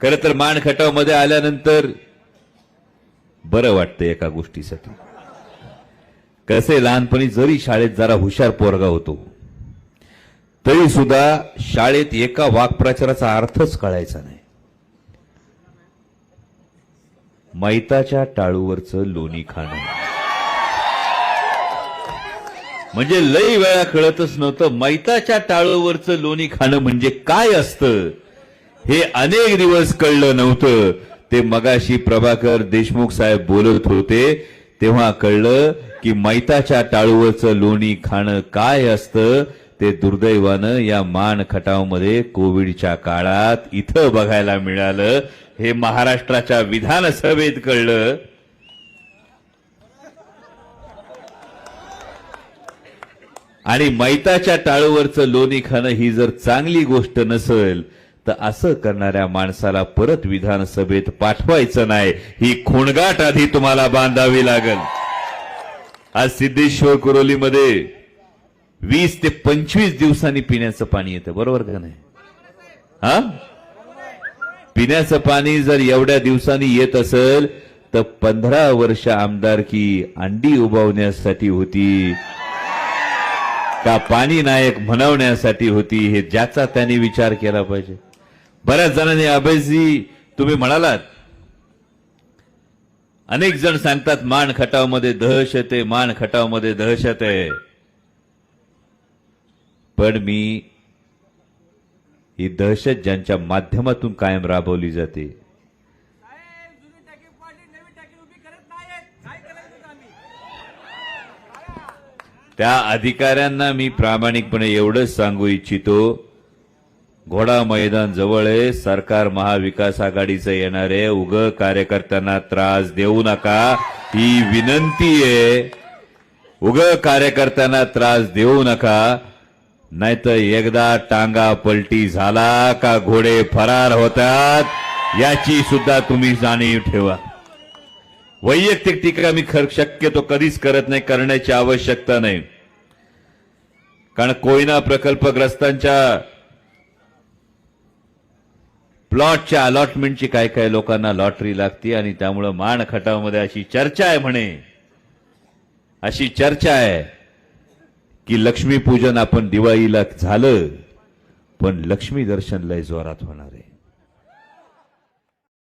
खर तर मान खटावमध्ये आल्यानंतर बरं वाटतं एका गोष्टीसाठी. कसे लहानपणी जरी शाळेत जरा हुशार पोरगा होतो तरी सुद्धा शाळेत एका वाक्प्रचाराचा अर्थच कळायचा नाही. मैताच्या टाळूवरचं लोणी खाणं. म्हणजे लई वेळा कळतच नव्हतं मैताच्या टाळूवरचं लोणी खाणं म्हणजे काय असतं? हे अनेक दिवस कळलं नव्हतं. ते मगाशी प्रभाकर देशमुख साहेब बोलत होते. तेव्हा कळलं की मैताच्या टाळूवरचं लोणी खाणं काय असतं? ते दुर्दैवानं या मान खटावमध्ये कोविडच्या काळात इथं बघायला मिळालं. हे महाराष्ट्राच्या विधानसभेत कळलं. आणि मैताच्या टाळूवरचं लोणी खाणं ही जर चांगली गोष्ट नसेल तर असं करणाऱ्या माणसाला परत विधानसभेत पाठवायचं नाही. ही खोणगाट आधी तुम्हाला बांधावी लागल. आज सिद्धेश्वर कुरोलीमध्ये वीस ते पंचवीस दिवसांनी पिण्याचं पाणी येतं. बरोबर का नाही? हा? पिण्याचं पाणी जर एवढ्या दिवसांनी येत असेल तर पंधरा वर्ष आमदारकी अंडी उभावण्यासाठी होती. का पाणी नायक म्हणवण्यासाठी होती हे ज्याचा त्याने विचार केला पाहिजे. बऱ्याच जणांनी अभयजी तुम्ही म्हणालात. अनेक जण सांगतात मान खटावमध्ये दहशत आहे मान खटावमध्ये दहशत. आहे पण मी ही दहशत ज्यांच्या माध्यमातून कायम राबवली जाते. त्या अधिकाऱ्यांना मी प्रामाणिकपणे एवढंच सांगू इच्छितो घोडा मैदान जवळ आहे. सरकार महाविकास आघाडीचं येणार आहे. उग कार्यकर्त्यांना त्रास देऊ नका. ही विनंती आहे. उग कार्यकर्त्यांना त्रास देऊ नका. नाहीतर एकदा टांगा पलटी झाला का घोडे फरार होतात. याची सुद्धा तुम्ही जाणीव ठेवा. वैयक्तिक टीका मी खर शक्यतो कधीच करत नाही करण्याची आवश्यकता नाही. कारण कोयना प्रकल्पग्रस्तांच्या प्लॉटच्या अलॉटमेंटची काय काय लोकांना लॉटरी लागते आणि त्यामुळं माण खटावमध्ये अशी चर्चा आहे म्हणे. अशी चर्चा आहे की लक्ष्मीपूजन आपण दिवाळीला झालं पण लक्ष्मी दर्शन लय जोरात होणार आहे.